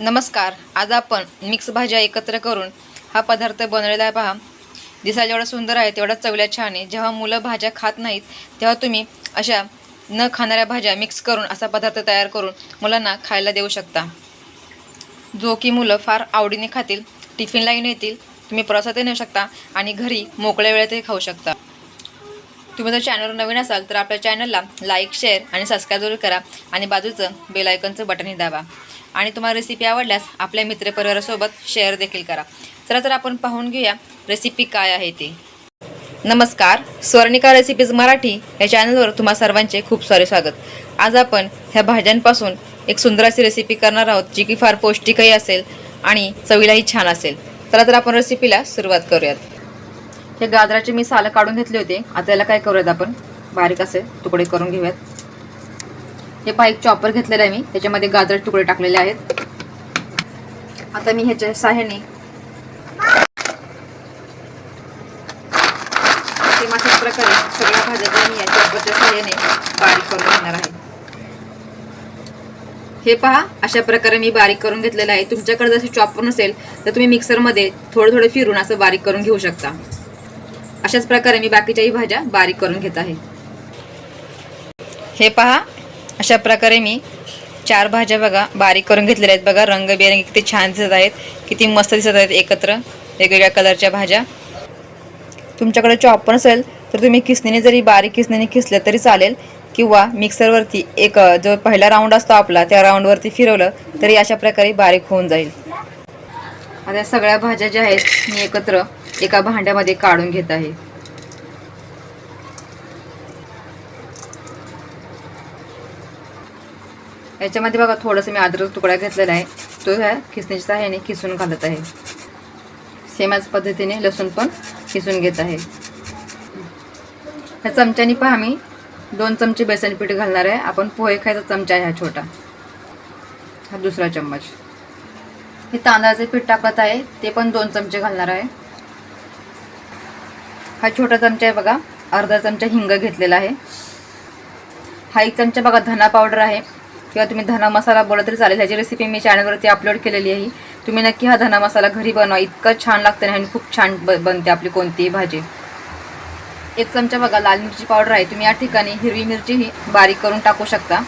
नमस्कार आज आपण मिक्स भाज्या एकत्र करून हा पदार्थ बनवलेला आहे पहा. दिसायला जेवढा सुंदर आहे तेवढा चवल्या छान आहे. जेव्हा मुलं भाज्या खात नाहीत तेव्हा तुम्ही अशा न खाणाऱ्या भाज्या मिक्स करून असा पदार्थ तयार करून मुलांना खायला देऊ शकता. जो की मुलं फार आवडीने खातील टिफिनलाही नेतील तुम्ही प्रवासातही नेऊ शकता आणि घरी मोकळ्या वेळेतही खाऊ शकता. तुम्ही जर चॅनलवर नवीन असाल तर आपल्या चॅनलला लाईक शेअर आणि सबस्क्राईब जरूर करा आणि बाजूचं बेलायकनचं बटनही दाबा. आणि तुम्हाला रेसिपी आवडल्यास आपल्या मित्रपरिवारासोबत शेअर देखील करा. चला तर आपण पाहून घेऊया रेसिपी काय आहे ती. नमस्कार स्वर्णिका रेसिपीज मराठी या चॅनलवर तुम्हा सर्वांचे खूप सारे स्वागत. आज आपण ह्या भाज्यांपासून एक सुंदर अशी रेसिपी करणार आहोत जी की फार पौष्टिकही असेल आणि चवीलाही छान असेल. चला तर आपण रेसिपीला सुरुवात करूयात. हे गाजराचे मी सालं काढून घेतले होते. आता याला काय करूयात आपण? बारीक असे तुकडे करून घेऊयात. हे पहा एक चॉपर घेतलेलं आहे मी. त्याच्यामध्ये गाजर तुकडे टाकलेले आहेत. आता मी ह्याच्या सहाय्याने सेम अशाच प्रकारे सगळ्या भाज्या मी या चॉपरच्या सहाय्याने बारीक करून घेणार आहे. हे पहा अशा प्रकारे मी बारीक करून घेतलेलं आहे. तुमच्याकडे जसे चॉपर नसेल तर तुम्ही मिक्सरमध्ये थोडं थोडं फिरून असं बारीक करून घेऊ शकता. अशाच प्रकारे मी बाकीच्याही भाज्या बारीक करून घेत आहे. हे पहा अशा प्रकारे मी चार भाज्या बघा बारीक करून घेतलेल्या आहेत. बघा रंगबिरंगी किती छान दिसत आहेत. किती मस्त दिसत आहेत एकत्र वेगवेगळ्या कलरच्या भाज्या. तुमच्याकडे चॉपर असेल तर तुम्ही किसणीने जरी बारीक किसणीने किसलं तरी चालेल. किंवा मिक्सरवरती एक जो पहिला राऊंड असतो आपला त्या राऊंडवरती फिरवलं तरी अशा प्रकारे बारीक होऊन जाईल. आता सगळ्या भाज्या ज्या आहेत मी एकत्र एका भांड्यामध्ये काढून घेत आहे. याच्यामध्ये बघा थोडंसं मी अद्रक तुकडा घेतलेला आहे. तो ह्या खिसणीच्या सहाय्याने खिसून घालत आहे. सेमच पद्धतीने लसूण पण खिसून घेत आहे. ह्या चमच्याने पहा मी दोन चमचे बेसन पीठ घालणार आहे. आपण पोहे खायचा चमचा आहे हा छोटा. हा दुसरा चम्मच. हे तांदळाचे पीठ टाकत आहे. ते पण दोन चमचे घालणार आहे. हा छोटा चमचा आहे बघा. अर्धा चमचा हिंग घेतलेला आहे. हा एक चमचा बघा धना पावडर आहे. किंवा तुम्ही धना मसाला बोला तरी चालेल. ह्याची रेसिपी मी चॅनलवरती अपलोड केलेली आहे. तुम्ही नक्की हा धना मसाला घरी बनवा. इतकं छान लागतं ना आणि खूप छान ब बनते आपली कोणतीही भाजी. एक चमचा बघा लाल मिरची पावडर आहे. तुम्ही या ठिकाणी हिरवी मिरची ही बारीक करून टाकू शकता.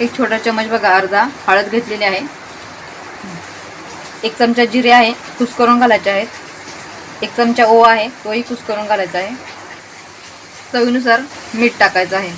एक छोटा चमच बघा अर्धा हळद घेतलेली आहे. एक चमचा जिरे आहे कुस करून घालायचे आहेत. एक चमचा ओवा आहे तोही कुस करून घालायचा आहे. चवीनुसार मीठ टाकायचं आहे.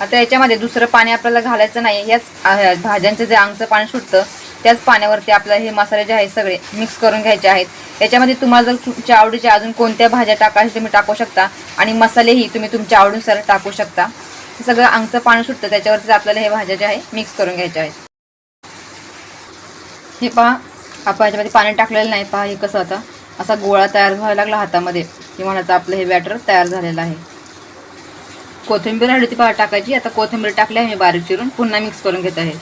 आता याच्यामध्ये दुसरं पाणी आपल्याला घालायचं नाही. याच भाज्यांचं जे अंगचं पाणी सुटतं त्याच पाण्यावरती आपल्याला हे मसाले जे आहेत सगळे मिक्स करून घ्यायचे आहेत. याच्यामध्ये तुम्हाला जर तुमच्या आवडीच्या अजून कोणत्या भाज्या टाकायच्या तुम्ही टाकू शकता आणि मसालेही तुम्ही तुमच्या आवडीनुसार टाकू शकता. हे सगळं अंगचं पाणी सुटतं त्याच्यावरती आपल्याला हे भाज्या ज्या आहे मिक्स करून घ्यायच्या आहेत. हे पहा आपण याच्यामध्ये पाणी टाकलेलं नाही. पहा हे कसं आता असा गोळा तयार व्हायला लागला हातामध्ये. की म्हणायचं आपलं हे बॅटर तयार झालेलं आहे. कोथिंबीर हळदी पहा टाकायची. आता कोथिंबीर टाकली आहे मी बारीक चिरून. पुन्हा मिक्स करून घेत आहे.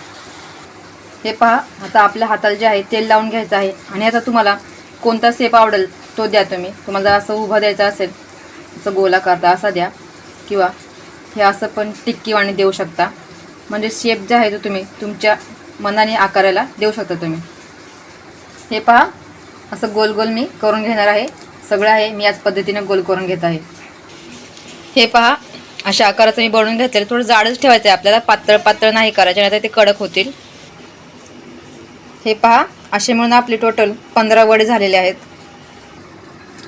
हे पहा आता आपल्या हाताला जे आहे तेल लावून घ्यायचं आहे. आणि आता तुम्हाला कोणता सेप आवडेल तो द्या तुम्ही. तुम्हाला असं उभं द्यायचं असेल असं गोला करता असा द्या. किंवा हे असं पण टिक्कीवाणी देऊ शकता. म्हणजे शेप जे आहे तो तुम्ही तुमच्या मनाने आकाराला देऊ शकता तुम्ही. हे पहा असं गोल गोल मी करून घेणार आहे. सगळं आहे मी याच पद्धतीने गोल करून घेत आहे. हे पहा अशा आकाराचं मी बनवून घेतलेलं. थोडं जाडच ठेवायचं आहे आपल्याला. पातळ पातळ नाही करायचे नाहीतर ते कडक होतील. हे पहा असे म्हणून आपले टोटल पंधरा वडे झालेले आहेत.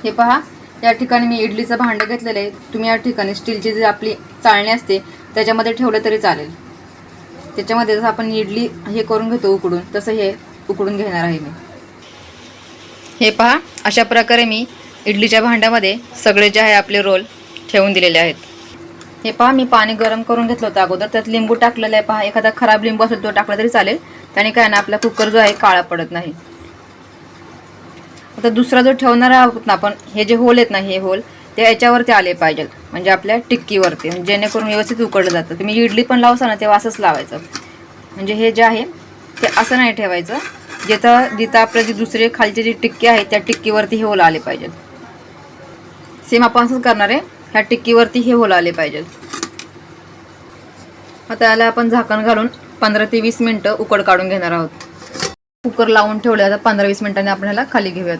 हे पहा या ठिकाणी मी इडलीचं भांडं घेतलेलं आहे. तुम्ही या ठिकाणी स्टीलची जी आपली चाळणी असते त्याच्यामध्ये ठेवलं तरी चालेल. त्याच्यामध्ये जसं आपण इडली हे करून घेतो उकडून तसं हे उकडून घेणार आहे मी. हे पहा अशा प्रकारे मी इडलीच्या भांड्यामध्ये सगळे जे आहे आपले रोल ठेवून दिलेले आहेत. हे पहा मी पाणी गरम करून घेतलं होतं अगोदर. त्यात लिंबू टाकलेलं आहे पहा. एखादा खराब लिंबू असेल तो टाकला तरी चालेल. त्याने काय ना आपला कुकर जो आहे काळा पडत नाही. आता दुसरा जो ठेवणार आहोत ना आपण हे जे होल आहेत ना हे होल ते याच्यावरती आले पाहिजेत. म्हणजे आपल्या टिक्कीवरती. म्हणजे जेणेकरून व्यवस्थित उकडलं जातं. तुम्ही इडली पण लावसा ना तेव्हा असंच लावायचं. म्हणजे हे जे आहे ते असं नाही ठेवायचं. जिथं जिथं आपलं जी दुसरे खालचे जी टिक्की आहे त्या टिक्कीवरती हे होल आले पाहिजेत. सेम आपण असंच करणार आहे. ह्या टिक्कीवरती हे ओला आले पाहिजेत. आता याला आपण झाकण घालून पंधरा ते वीस मिनटं उकड काढून घेणार आहोत. कुकर लावून ठेवले आता पंधरा वीस मिनटांनी आपण ह्याला खाली घेऊयात.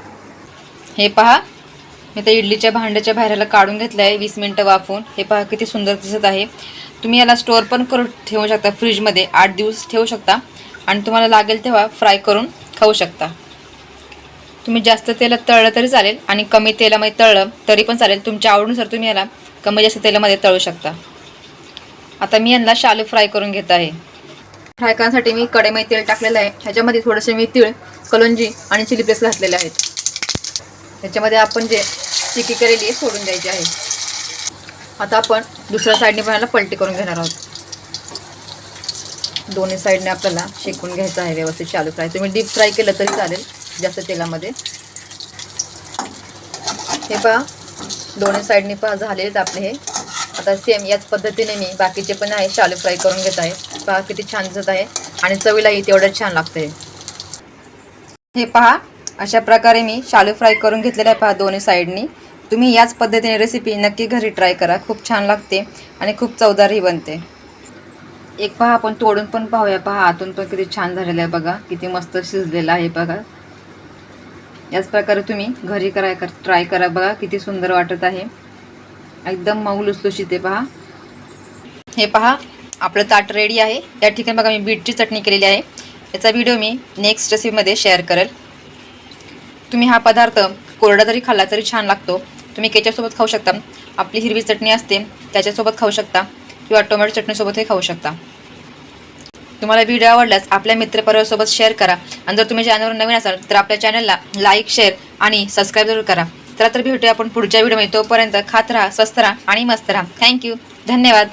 हे पहा मी त्या इडलीच्या भांड्याच्या बाहेर काढून घेतलं आहे वीस मिनटं वाफवून हे पहा किती सुंदर दिसत आहे. तुम्ही याला स्टोअर पण करून ठेवू शकता फ्रीजमध्ये आठ दिवस ठेवू शकता. आणि तुम्हाला लागेल तेव्हा फ्राय करून खाऊ शकता. तुम्ही जास्त तेलात तळलं तरी चालेल आणि कमी तेलामध्ये तळलं तरी पण चालेल. तुमच्या आवडीनुसार तुम्ही याला कमी जास्त तेलामध्ये तळू शकता. आता मी यांना शालू फ्राय करून घेत आहे. फ्राय करण्यासाठी मी कडेमध्ये तेल टाकलेलं आहे. ह्याच्यामध्ये थोडेसे मी तीळ कलोंजी आणि चिली पेस्ट घातलेले आहेत. ह्याच्यामध्ये आपण जे चिकी केलेली आहे सोडून द्यायची आहे. आता आपण दुसऱ्या साईडने पण याला पलटी करून घेणार आहोत. दोन्ही साईडने आपल्याला शेकून घ्यायचं आहे व्यवस्थित शालू फ्राय. तुम्ही डीप फ्राय केलं तरी चालेल. जास्त तेलामध्ये. हे पहा दोन्ही साईडने पहा झालेलेच आपले हे. आता सेम याच पद्धतीने मी बाकीचे पण आहे शालू फ्राय करून घेत आहे. पहा किती छान दिसत आहे. आणि चवीलाही तेवढंच छान लागतंय. हे पहा अशा प्रकारे मी शालू फ्राय करून घेतलेलं आहे पहा दोन्ही साईडनी. तुम्ही याच पद्धतीने रेसिपी नक्की घरी ट्राय करा. खूप छान लागते आणि खूप चवदारही बनते. एक पहा आपण तोडून पण पाहूया. पहा आतून पण किती छान झालेलं आहे बघा. किती मस्त शिजलेलं आहे बघा. याच प्रकारे तुम्ही घरी करा कर ट्राय करा बघा किती सुंदर वाटत आहे. एकदम मऊ लुसलुशीत आहे पहा. हे पहा आपलं ताट रेडी आहे. या ठिकाणी बघा मी बीटची चटणी केलेली आहे. याचा व्हिडिओ मी नेक्स्ट रेसिपीमध्ये शेअर करेल. तुम्ही हा पदार्थ कोरडा जरी खाल्ला तरी छान लागतो. तुम्ही केच्यासोबत खाऊ शकता. आपली हिरवी चटणी असते त्याच्यासोबत खाऊ शकता किंवा टोमॅटो चटणीसोबतही खाऊ शकता. तुम्हाला व्हिडिओ आवडल्यास आपल्या मित्रपरिवारासोबत शेअर करा. आणि जर तुम्ही चॅनलवर नवीन असाल तर आपल्या चॅनलला लाईक शेअर आणि सबस्क्राईब जरूर करा. तर तर भेटूया आपण पुढच्या व्हिडिओमध्ये तोपर्यंत खात राहा स्वस्त राहा आणि मस्त राहा. थँक्यू धन्यवाद.